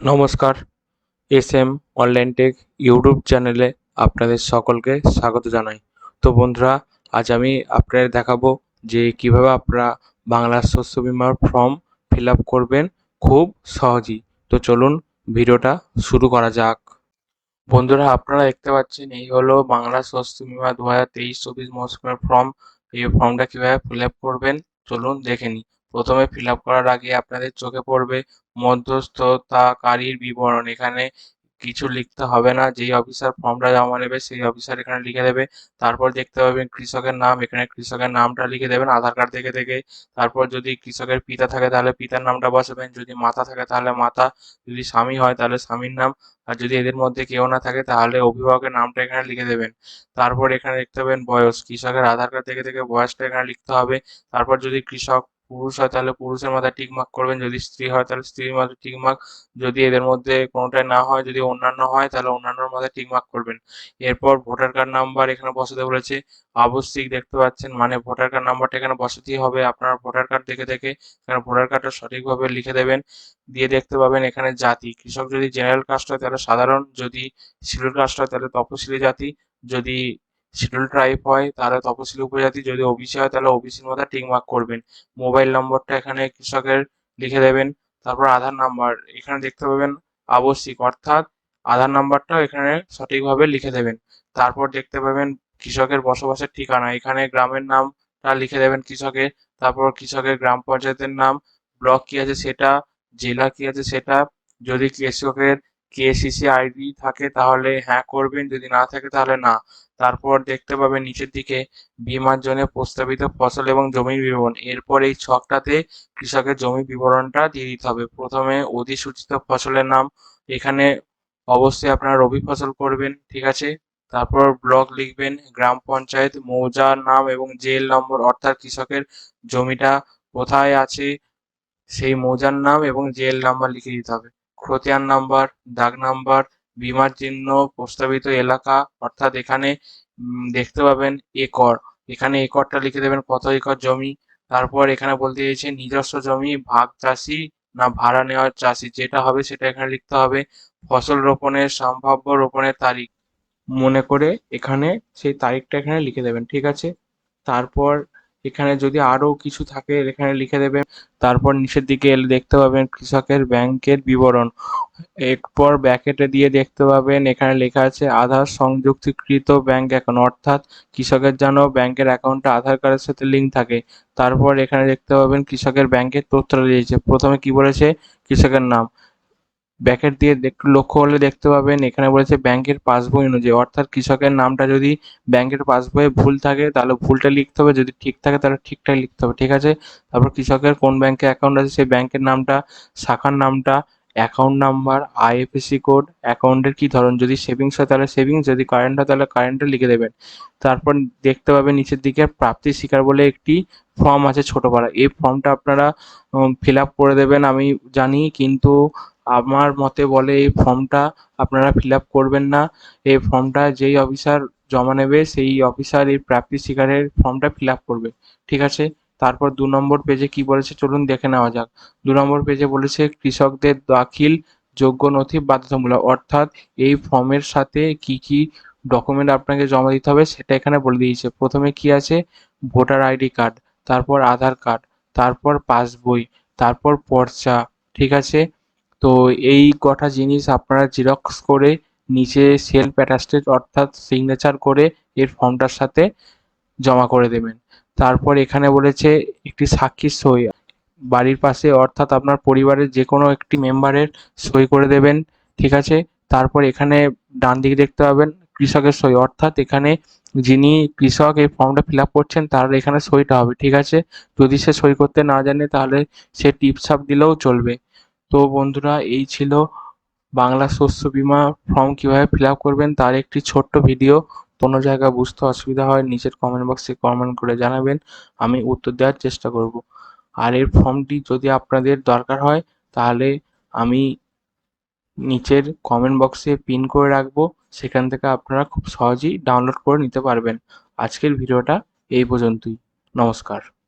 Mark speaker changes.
Speaker 1: নমস্কার S M online tech YouTube চ্যানেলে আপনাদের সকলকে স্বাগত জানাই। তো বন্ধুরা, আজ আমি আপনাদের দেখাবো যে কীভাবে আপনারা বাংলা শস্য বিমার ফর্ম ফিল আপ করবেন খুব সহজেই। তো চলুন ভিডিওটা শুরু করা যাক। বন্ধুরা, আপনারা দেখতে পাচ্ছেন এই হলো বাংলা শস্য বিমা দু হাজার তেইশ চব্বিশ মৌসুমের ফর্ম। এই ফর্মটা কীভাবে ফিল আপ করবেন, চলুন দেখে নিই। প্রথমে ফিল করার আগে আপনাদের চোখে পড়বে মধ্যস্থতাকারীর বিবরণ। এখানে কিছু লিখতে হবে না, যেই অফিসার ফর্মটা জমা নেবে সেই অফিসার এখানে লিখে দেবে। তারপর দেখতে পাবেন কৃষকের নাম, এখানে কৃষকের নামটা লিখে দেবেন, আধার কার্ড থেকে থেকে। তারপর যদি কৃষকের পিতা থাকে তাহলে পিতার নামটা বসাবেন, যদি মাতা থাকে তাহলে মাতা, যদি স্বামী হয় তাহলে স্বামীর নাম। আর যদি এদের মধ্যে কেউ না থাকে তাহলে অভিভাবকের নামটা এখানে লিখে দেবেন। তারপর এখানে দেখতে পাবেন বয়স, কৃষকের আধার কার্ড থেকে থেকে বয়সটা এখানে লিখতে হবে। তারপর যদি কৃষক পুরুষ হয়, তাহলে পুরুষের মাথায় টিক মার্ক করবেন। যদি স্ত্রী হয়, তাহলে স্ত্রীর মাথায় টিক মার্ক। যদি এদের মধ্যে কোনোটাই না হয়, যদি অন্যান্য হয়, তাহলে অন্যান্যর মাথায় টিক মার্ক করবেন। এরপর ভোটার কার্ড নাম্বার এখানে বসাতে বলেছে। আবশ্যিক দেখতে পাচ্ছেন মানে ভোটার কার্ড নাম্বারটা এখানে বসাতেই হবে। আপনার ভোটার কার্ড দেখে দেখে এখানে ভোটার কার্ডটা সঠিকভাবে লিখে দেবেন। দিয়ে দেখতে পাবেন এখানে জাতি। কৃষক যদি জেনারেল কাস্ট হয়, তাহলে সাধারণ। যদি শিডিউল কাস্ট হয়, তাহলে তপশিলি জাতি। যদি শিডিউল ট্রাইব হয় তাহলে তপশিলি উপজাতি। যদি ওবিসি হয়, তাহলে ওবিসির মধ্যে টিক মার্ক করবেন। মোবাইল নম্বরটা এখানে কৃষকের লিখে দেবেন। তারপর আধার নাম্বার এখানে দেখতে পাবেন আবশ্যিক। অর্থাৎ আধার নাম্বারটাও এখানে সঠিকভাবে লিখে দেবেন। তারপর দেখতে পাবেন কৃষকের বসবাসের ঠিকানা। এখানে গ্রামের নামটা লিখে দেবেন কৃষকের। তারপর কৃষকের গ্রাম পঞ্চায়েতের নাম, ব্লক কি আছে সেটা, জেলা কি আছে সেটা। যদি কৃষকের কেসিসি আইডি থাকে তাহলে হ্যাঁ করবেন, যদি না থাকে তাহলে না। তারপর দেখতে পাবেন নিচের দিকে বীমার জন্য প্রস্তাবিত ফসল এবং জমির বিবরণ। এরপর এই ছকটাতে কৃষকের জমি বিবরণটা দিয়ে দিতে হবে। প্রথমে অধিসূচিত ফসলের নাম, এখানে অবশ্যই আপনারা রবি ফসল করবেন, ঠিক আছে? তারপর ব্লক লিখবেন, গ্রাম পঞ্চায়েত মৌজার নাম এবং জেল নম্বর, অর্থাৎ কৃষকের জমিটা কোথায় আছে, সেই মৌজার নাম এবং জেল নাম্বার লিখে দিতে হবে। খতিয়ান নাম্বার, দাগ নাম্বার, বিমার চিহ্ন, প্রস্তাবিত এলাকা, অর্থাৎ এখানে দেখতে পাবেন একর। এখানে একরটা লিখে দেবেন কত একর জমি। তারপর এখানে বলতে চাইছে নিজস্ব জমি, ভাগ চাষি না ভাড়া নেওয়ার চাষি। যেটা হবে সেটা এখানে লিখতে হবে ফসল রোপণের সম্ভাব্য রোপণের তারিখ। মনে করে এখানে সেই তারিখটা এখানে লিখে দেবেন, ঠিক আছে? তারপর এখানে যদি আরও কিছু থাকে, এখানে লিখে দেবেন। তারপর নিচের দিকে এলে দেখতে পাবেন কৃষকের ব্যাংকের বিবরণ। এরপর ব্যাকেটে দিয়ে দেখতে পাবেন, এখানে লেখা আছে, আধার সংযুক্তিকৃত ব্যাংক অ্যাকাউন্ট অর্থাৎ কৃষকের যেন ব্যাংকের অ্যাকাউন্টটা আধার কার্ডের সাথে লিঙ্ক থাকে। তারপর এখানে দেখতে পাবেন কৃষকের ব্যাংকের তথ্যটা দিয়েছে প্রথমে কি বলেছে? কৃষকের নাম। ব্যাকেট দিয়ে একটু লক্ষ্য করলে দেখতে পাবেন, এখানে বলেছে ব্যাংকের পাসবই অনুযায়ী। অর্থাৎ কৃষকের নামটা যদি ব্যাংকের পাসবইয়ে ভুল থাকে, তাহলে ভুলটা লিখতে হবে। যদি ঠিক থাকে, তাহলে ঠিকটাই লিখতে হবে, ঠিক আছে? তারপর কৃষকের কোন ব্যাংকে অ্যাকাউন্ট আছে, সেই ব্যাংকের নামটা, শাখার নামটা অ্যাকাউন্ট নাম্বার আইএফএসি কোড অ্যাকাউন্টের কি ধরন? যদি সেভিংস হয়, তাহলে সেভিংস যদি কারেন্ট হয়, তাহলে কারেন্টটা লিখে দেবেন। তারপর দেখতে পাবেন নিচের দিকে, প্রাপ্তি শিকার বলে একটি ফর্ম আছে ছোট পাড়া এই ফর্মটা আপনারা ফিল আপ করে দেবেন, আমি জানি, কিন্তু আমার মতে বলে এই ফর্মটা আপনারা ফিল আপ করবেন না। এই ফর্মটা যেই অফিসার জমা নেবে, সেই অফিসার এই প্রাপ্তি শিকারের ফর্মটা ফিল আপ করবে। ঠিক আছে? তারপর দু নম্বর পেজে কি বলেছে চলুন দেখে নেওয়া যাক। দু নম্বর পেজে বলেছে, কৃষকদের দাখিল যোগ্য নথি বাধ্যতামূলক। অর্থাৎ এই ফর্মের সাথে কি কি ডকুমেন্ট আপনাকে জমা দিতে হবে সেটা এখানে বলে দিয়েছে। প্রথমে কি আছে? ভোটার আইডি কার্ড, তারপর আধার কার্ড, তারপর পাসবই, তারপর পর্চা। ঠিক আছে? তো এই কটা জিনিস আপনারা জেরক্স করে নিচে সেলফ অ্যাটাস্টেড অর্থাৎ সিগনেচার করে এর ফর্মটার সাথে জমা করে দেবেন। তারপর এখানে বলেছে একটি সাক্ষীর সই। বাড়ির পাশে অর্থাৎ আপনার পরিবারের যে কোনো একটি মেম্বারের সই করে দেবেন, ঠিক আছে? তারপর এখানে ডান দিকে দেখতে পাবেন কৃষকের সই। অর্থাৎ এখানে যিনি কৃষক এই ফর্মটা ফিল আপ করছেন, তার এখানে সইটা হবে, ঠিক আছে? যদি সে সই করতে না জানে তাহলে সে টিপসাপ দিলেও চলবে। তো বন্ধুরা, এই ছিল বাংলা শস্য বিমা ফর্ম কীভাবে ফিল আপ করবেন তার একটি ছোট্ট ভিডিও। কোনো জায়গায় বুঝতে অসুবিধা হয়, নিচের কমেন্ট বক্সে কমেন্ট করে জানাবেন, আমি উত্তর দেওয়ার চেষ্টা করব। আর এর ফর্মটি যদি আপনাদের দরকার হয়, তাহলে আমি নিচের কমেন্ট বক্সে পিন করে রাখব, সেখান থেকে আপনারা খুব সহজেই ডাউনলোড করে নিতে পারবেন। আজকের ভিডিওটা এই পর্যন্তই। নমস্কার।